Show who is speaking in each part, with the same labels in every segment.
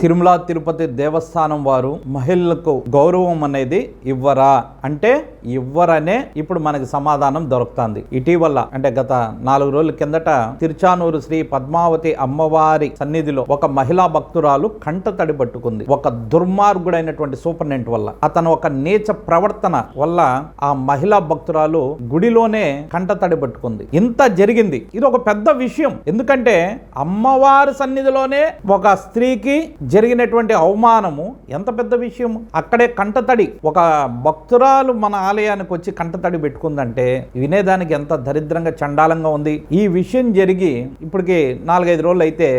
Speaker 1: తిరుమల తిరుపతి దేవస్థానం వారు మహిళలకు గౌరవం అనేది ఇవ్వరా? అంటే ఇవ్వరనే ఇప్పుడు మనకి సమాధానం దొరుకుతుంది. ఇటీవల అంటే గత నాలుగు రోజుల కిందట తిరుచానూరు శ్రీ పద్మావతి అమ్మవారి సన్నిధిలో ఒక మహిళా భక్తురాలు కంట తడి పట్టుకుంది. ఒక దుర్మార్గుడైనటువంటి సూపర్నెంట్ వల్ల. అతను ఒక నీచ ప్రవర్తన వల్ల ఆ మహిళా భక్తురాలు గుడిలోనే కంట తడి పట్టుకుంది. ఇంత జరిగింది. ఇది ఒక పెద్ద విషయం. ఎందుకంటే అమ్మవారి సన్నిధిలోనే ఒక స్త్రీకి జరిగినటువంటి అవమానము ఎంత పెద్ద విషయం అక్కడే కంటతడి. ఒక భక్తురాలు మన ఆలయానికి వచ్చి కంటతడి పెట్టుకుందంటే వినేదానికి ఎంత దరిద్రంగా చండాలంగా ఉంది. ఈ విషయం జరిగి ఇప్పటికి నాలుగైదు రోజులు అయితే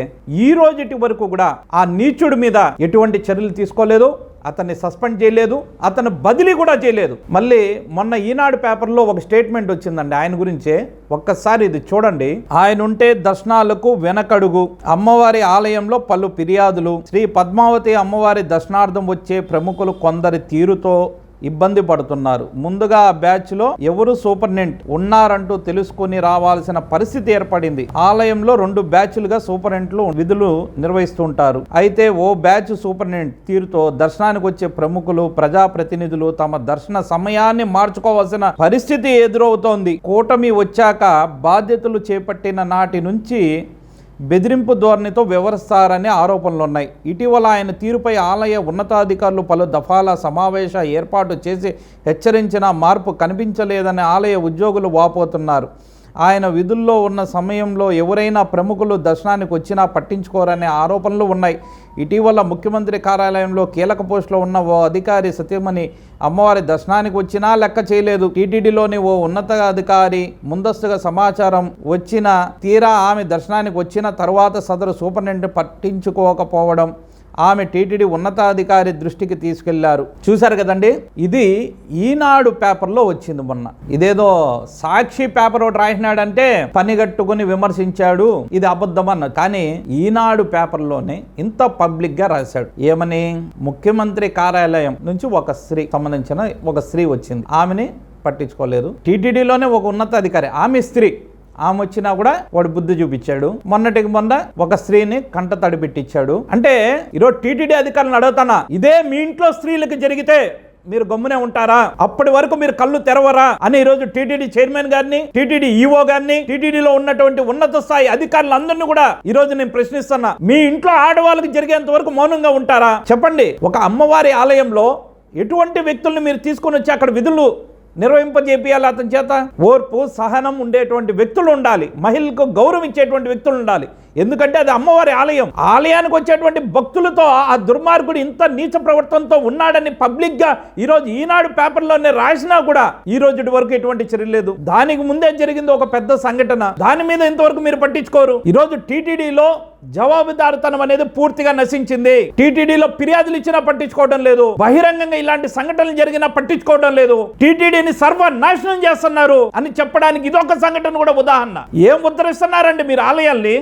Speaker 1: ఈ రోజుటి వరకు కూడా ఆ నీచుడి మీద ఎటువంటి చర్యలు తీసుకోలేదు. అతన్ని సస్పెండ్ చేయలేదు అతను బదిలీ కూడా చేయలేదు. మళ్ళీ మొన్న ఈనాడు పేపర్లో ఒక స్టేట్మెంట్ వచ్చిందండి ఆయన గురించే. ఒక్కసారి ఇది చూడండి. ఆయన ఉంటే దర్శనాలకు వెనకడుగు. అమ్మవారి ఆలయంలో పలు ఫిర్యాదులు. శ్రీ పద్మావతి అమ్మవారి దర్శనార్థం వచ్చే ప్రముఖులు కొందరి తీరుతో ఇబ్బంది పడుతున్నారు. ముందుగా ఆ బ్యాచ్లో ఎవరు సూపరింటెండెంట్ ఉన్నారంటూ తెలుసుకుని రావాల్సిన పరిస్థితి ఏర్పడింది. ఆలయంలో రెండు బ్యాచ్లుగా సూపరింటెంట్లు విధులు నిర్వహిస్తుంటారు. అయితే ఓ బ్యాచ్ సూపరింటెండెంట్ తీరుతో దర్శనానికి వచ్చే ప్రముఖులు ప్రజాప్రతినిధులు తమ దర్శన సమయాన్ని మార్చుకోవాల్సిన పరిస్థితి ఎదురవుతోంది. కూటమి వచ్చాక బాధ్యతలు చేపట్టిన నాటి నుంచి బెదిరింపు ధోరణితో వ్యవహరిస్తారనే ఆరోపణలు ఉన్నాయి ఇటీవల ఆయన తీరుపై ఆలయ ఉన్నతాధికారులు పలు దఫాల సమావేశ ఏర్పాటు చేసి హెచ్చరించిన మార్పు కనిపించలేదని ఆలయ ఉద్యోగులు వాపోతున్నారు. ఆయన విధుల్లో ఉన్న సమయంలో ఎవరైనా ప్రముఖులు దర్శనానికి వచ్చినా పట్టించుకోరనే ఆరోపణలు ఉన్నాయి. ఇటీవల ముఖ్యమంత్రి కార్యాలయంలో కీలక పోస్టులో ఉన్న ఓ అధికారి సత్యమణి అమ్మవారి దర్శనానికి వచ్చినా లెక్క చేయలేదు. టీటీడీలోని ఓ ఉన్నత అధికారి ముందస్తుగా సమాచారం వచ్చిన తీరా ఆమె దర్శనానికి వచ్చిన తర్వాత సదరు సూపరింటెండెంట్ పట్టించుకోకపోవడం ఆమె టీటీడీ ఉన్నతాధికారి దృష్టికి తీసుకెళ్ళారు. చూశారు కదండి? ఇది ఈనాడు పేపర్లో వచ్చింది మొన్న. ఇదేదో సాక్షి పేపర్ ఒకటి రాసినాడంటే పనిగట్టుకుని విమర్శించాడు. ఇది అబద్ధం అన్న. కానీ ఈనాడు పేపర్లోనే ఇంత పబ్లిక్గా రాశాడు. ఏమని? ముఖ్యమంత్రి కార్యాలయం నుంచి ఒక స్త్రీ సంబంధించిన ఒక స్త్రీ వచ్చింది. ఆమెని పట్టించుకోలేదు. టీటీడీలోనే ఒక ఉన్నతాధికారి ఆమె స్త్రీ. ఆమె వచ్చినా కూడా వాడు బుద్ధి చూపించాడు. మొన్నటికి మొన్న ఒక స్త్రీని కంట తడి పెట్టించాడు. అంటే ఈరోజు టీటీడీ అధికారులను అడుగుతానా? ఇదే మీ ఇంట్లో స్త్రీలకు జరిగితే మీరు గమ్మునే ఉంటారా? అప్పటి వరకు మీరు కళ్ళు తెరవరా? అని ఈరోజు టీటీడీ చైర్మన్ గారిని టీటీడీ ఈఓ గారిని టీటీడీలో ఉన్నటువంటి ఉన్నత స్థాయి అధికారులందరినీ కూడా ఈ రోజు నేను ప్రశ్నిస్తున్నా. మీ ఇంట్లో ఆడవాళ్ళకి జరిగేంత వరకు మౌనంగా ఉంటారా? చెప్పండి. ఒక అమ్మవారి ఆలయంలో ఎటువంటి వ్యక్తుల్ని మీరు తీసుకొని వచ్చి అక్కడ విధులు నిర్వహింపజేపియాలి అతని చేత ఓర్పు సహనం ఉండేటువంటి వ్యక్తులు ఉండాలి. మహిళకు గౌరవం ఇచ్చేటువంటి వ్యక్తులు ఉండాలి. ఎందుకంటే అది అమ్మవారి ఆలయం. ఆలయానికి వచ్చేటువంటి భక్తులతో ఆ దుర్మార్గుడు ఇంత నీచ ప్రవర్తనతో ఉన్నాడని పబ్లిక్గా ఈరోజు ఈనాడు పేపర్లోనే రాసినా కూడా ఈ రోజు వరకు ఎటువంటి చర్య లేదు. దానికి ముందే జరిగింది ఒక పెద్ద సంఘటన. దాని మీద ఇంతవరకు మీరు పట్టించుకోరు. ఈరోజు టీటీడీలో జవాబుదారుతనం అనేది పూర్తిగా నశించింది. టీటీడీలో ఫిర్యాదులు ఇచ్చినా పట్టించుకోవడం లేదు. బహిరంగంగా ఇలాంటి సంఘటనలు జరిగినా పట్టించుకోవడం లేదు. టీటీడీని సర్వనాశనం చేస్తున్నారు అని చెప్పడానికి ఇదొక సంఘటన కూడా ఉదాహరణ. ఏం ఉద్ధరిస్తున్నారండి మీరు ఆలయాల్ని?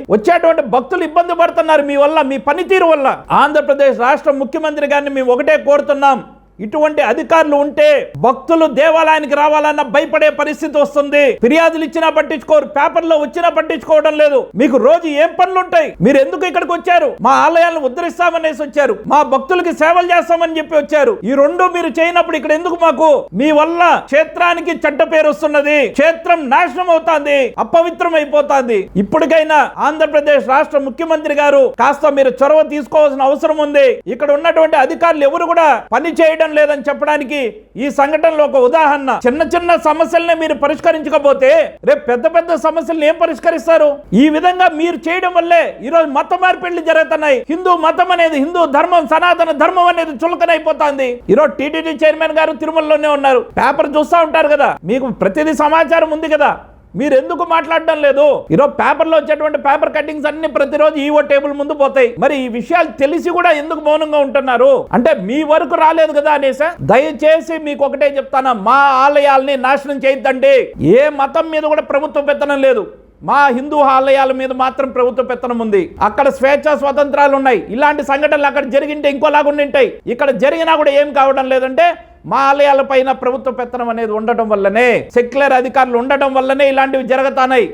Speaker 1: వచ్చేటువంటి భక్తులు ఇబ్బంది పడుతున్నారు మీ వల్ల మీ పనితీరు వల్ల. ఆంధ్రప్రదేశ్ రాష్ట్ర ముఖ్యమంత్రి గారిని మేము ఒకటే కోరుతున్నాం. ఇటువంటి అధికారులు ఉంటే భక్తులు దేవాలయానికి రావాలన్న భయపడే పరిస్థితి వస్తుంది. ఫిర్యాదులు ఇచ్చినా పట్టించుకోరు పేపర్లో వచ్చినా పట్టించుకోవడం లేదు. మీకు రోజు ఏం పనులు ఉంటాయి మీరు ఎందుకు ఇక్కడికి వచ్చారు? మా ఆలయాలను ఉద్ధరిస్తామనేసి వచ్చారు. మా భక్తులకి సేవలు చేస్తామని చెప్పి వచ్చారు. ఈ రెండు మీరు చేయనప్పుడు ఇక్కడ ఎందుకు మాకు? మీ వల్ల క్షేత్రానికి చెడ్డ పేరు వస్తున్నది. క్షేత్రం నాశనం అవుతాంది అపవిత్రం అయిపోతాంది ఇప్పటికైనా ఆంధ్రప్రదేశ్ రాష్ట్ర ముఖ్యమంత్రి గారు కాస్త మీరు చొరవ తీసుకోవాల్సిన అవసరం ఉంది. ఇక్కడ ఉన్నటువంటి అధికారులు ఎవరు కూడా పని చేయడం లేదని చెప్పడానికి ఈ సంఘటనలో ఒక ఉదాహరణ. చిన్న చిన్న సమస్యల్ని మీరు పరిష్కరించకపోతే రేపు పెద్ద పెద్ద సమస్యలను ఏం పరిష్కరిస్తారు? ఈ విధంగా మీరు చేయడం వల్లే ఈరోజు మత మార్పిళ్ళు జరుగుతున్నాయి. హిందూ మతం అనేది హిందూ ధర్మం సనాతన ధర్మం అనేది చులకనైపోతుంది. ఈరోజు టీటీడీ చైర్మన్ గారు తిరుమలలోనే ఉన్నారు. పేపర్ చూస్తూ ఉంటారు కదా. మీకు ప్రతిదీ సమాచారం ఉంది కదా. మీరు ఎందుకు మాట్లాడడం లేదు? ఈరోజు పేపర్లో వచ్చేటువంటి పేపర్ కట్టింగ్స్ అన్ని ప్రతిరోజు ఈవో టేబుల్ ముందు పోతాయి. మరి ఈ విషయాలు తెలిసి కూడా ఎందుకు మౌనంగా ఉంటున్నారు? అంటే మీ వరకు రాలేదు కదా అనేసా? దయచేసి మీకు ఒకటే చెప్తాను మా ఆలయాల్ని నాశనం చేయొద్దండి. ఏ మతం మీద కూడా ప్రభుత్వ పెత్తనం లేదు. మా హిందూ ఆలయాల మీద మాత్రం ప్రభుత్వ పెత్తనం ఉంది. అక్కడ స్వేచ్ఛ స్వతంత్రాలు ఉన్నాయి. ఇలాంటి సంఘటనలు అక్కడ జరిగింటే ఇంకోలాగా ఉండింటాయి. ఇక్కడ జరిగినా కూడా ఏం కావడం లేదంటే మా ఆలయాల పైన ప్రభుత్వ పెత్తనం అనేది ఉండటం వల్లనే సెక్యులర్ అధికారులు ఉండటం వల్లనే ఇలాంటివి జరుగుతున్నాయి.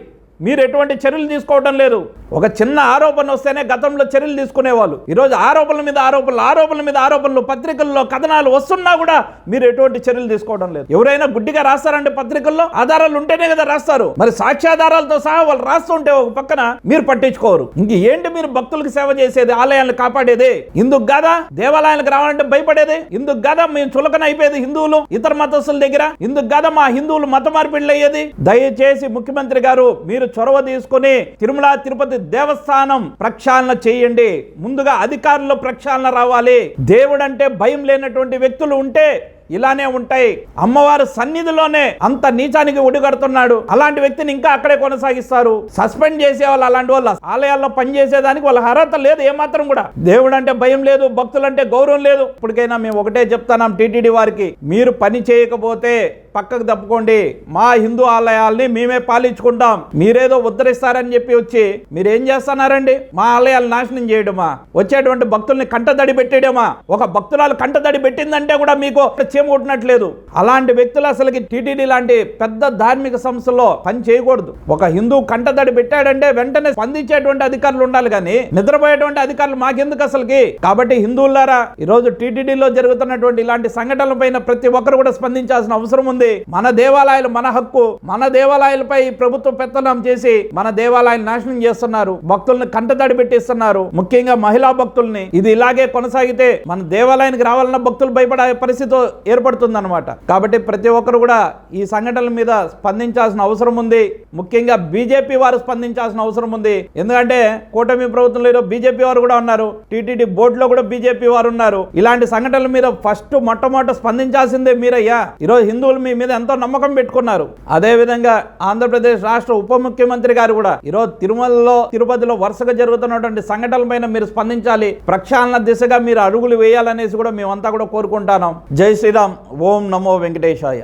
Speaker 1: మీరు ఎటువంటి చర్యలు తీసుకోవడం లేదు. ఒక చిన్న ఆరోపణ వస్తేనే గతంలో చర్యలు తీసుకునేవాళ్ళు. ఈరోజు ఆరోపణల మీద ఆరోపణలు ఆరోపణల మీద ఆరోపణలు పత్రికల్లో కథనాలు వస్తున్నా కూడా మీరు ఎటువంటి చర్యలు తీసుకోవడం లేదు. ఎవరైనా గుడ్డిగా రాస్తారంటే పత్రికల్లో ఆధారాలు ఉంటేనే కదా రాస్తారు. మరి సాక్ష్యాధారాలతో సహా వాళ్ళు రాస్తుంటే ఒక పక్కన మీరు పట్టించుకోరు. ఇంక ఏంటి మీరు భక్తులకు సేవ చేసేది ఆలయాలను కాపాడేది? ఇందుకు కదా దేవాలయాలకు రావాలంటే భయపడేది? ఇందుకు కదా మేము చులకన అయిపోయేది హిందువులు ఇతర మతస్థుల దగ్గర? ఇందుకు కదా మా హిందువులు మత మార్పిళ్ళు అయ్యేది దయచేసి ముఖ్యమంత్రి గారు మీరు చొరవ తీసుకుని తిరుమల తిరుపతి దేవస్థానం ప్రక్షాళన చేయండి. ముందుగా అధికారులు ప్రక్షాళన రావాలి. దేవుడు అంటే భయం లేనటువంటి వ్యక్తులు ఉంటే ఇలానే ఉంటాయి. అమ్మవారు సన్నిధిలోనే అంత నీచానికి ఒడిగడుతున్నాడు. అలాంటి వ్యక్తిని ఇంకా అక్కడే కొనసాగిస్తారు. సస్పెండ్ చేసే వాళ్ళు అలాంటి వాళ్ళు ఆలయాల్లో పనిచేసేదానికి వాళ్ళ అర్హత లేదు ఏమాత్రం కూడా. దేవుడు అంటే భయం లేదు భక్తులంటే గౌరవం లేదు. ఇప్పటికైనా మేము ఒకటే చెప్తాం టీటీడీ వారికి మీరు పని చేయకపోతే పక్కకు తప్పుకోండి. మా హిందూ ఆలయాల్ని మేమే పాలించుకుంటాం. మీరేదో ఉద్ధరిస్తారని చెప్పి వచ్చి మీరు ఏం చేస్తున్నారండి? మా ఆలయాలు నాశనం చేయడమా? వచ్చేటువంటి భక్తుల్ని కంటదడి పెట్టేయడమా? ఒక భక్తురాలు కంటదడి పెట్టిందంటే కూడా మీకు చీమ కొట్టినట్లేదు. అలాంటి వ్యక్తులు అసలుకి టీటీడీ లాంటి పెద్ద ధార్మిక సంస్థలో పని చేయకూడదు. ఒక హిందూ కంటదడి పెట్టాడంటే వెంటనే స్పందించేటువంటి అధికారులు ఉండాలి కానీ నిద్రపోయేటువంటి అధికారులు మాకెందుకు అసలుకి? కాబట్టి హిందువులారా ఈరోజు టీటీడీలో జరుగుతున్నటువంటి ఇలాంటి సంఘటనల పైన ప్రతి ఒక్కరు కూడా స్పందించాల్సిన అవసరం ఉంది. మన దేవాలయాలు మన హక్కు. మన దేవాలయాలపై ప్రభుత్వం పెత్తనం చేసి మన దేవాలయాలు నాశనం చేస్తున్నారు. భక్తుల్ని కంటదడి పెట్టిస్తున్నారు. ముఖ్యంగా మహిళా భక్తుల్ని. ఇది ఇలాగే కొనసాగితే మన దేవాలయానికి రావాలన్న భక్తులు భయపడే పరిస్థితి ఏర్పడుతుందన్నమాట. కాబట్టి ప్రతి ఒక్కరు కూడా ఈ సంఘటనల మీద స్పందించాల్సిన అవసరం ఉంది. ముఖ్యంగా బీజేపీ వారు స్పందించాల్సిన అవసరం ఉంది. ఎందుకంటే కూటమి ప్రభుత్వంలో బీజేపీ వారు కూడా ఉన్నారు. టీటీడీ బోర్డులో కూడా బీజేపీ వారు ఉన్నారు. ఇలాంటి సంఘటనల మీద ఫస్ట్ మొట్టమొదట స్పందించాల్సిందే మీరయ్యా. ఈరోజు హిందువులు మీ మీద ఎంతో నమ్మకం పెట్టుకున్నారు. అదే విధంగా ఆంధ్రప్రదేశ్ రాష్ట్ర ఉప ముఖ్యమంత్రి గారు కూడా ఈరోజు తిరుమలలో తిరుపతిలో వరుసగా జరుగుతున్నటువంటి సంఘటనల పైన మీరు స్పందించాలి. ప్రక్షాళన దిశగా మీరు అడుగులు వేయాలనేసి కూడా మేమంతా కూడా కోరుకుంటాం జై శ్రీ ஸ்ரீராம் ஓம் நமோ வெங்கடேஷாயா.